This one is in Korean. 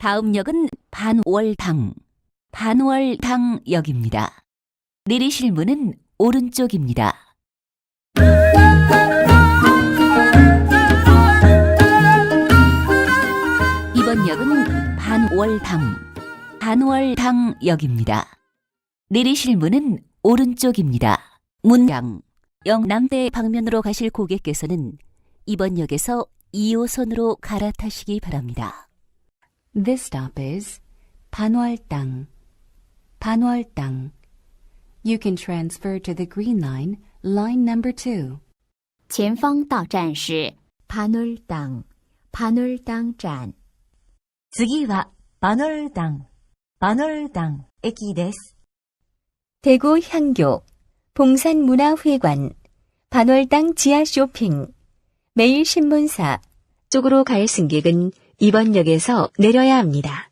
다음 역은 반월당, 반월당역입니다. 내리실 문은 오른쪽입니다. 이번 역은 반월당, 반월당역입니다. 내리실 문은 오른쪽입니다. 문양, 영남대 방면으로 가실 고객께서는 이번 역에서 2호선으로 갈아타시기 바랍니다. This stop is Panwaltang. Panwaltang. You can transfer to the Green Line, line number 2. 前方到站是 반월당, 반월당 站。次は、バノルダン、バノルダン駅です。 대구 향교, 봉산문화회관, 반월당 지하 쇼핑, 매일신문사 쪽으로 갈 승객은 이번 역에서 내려야 합니다.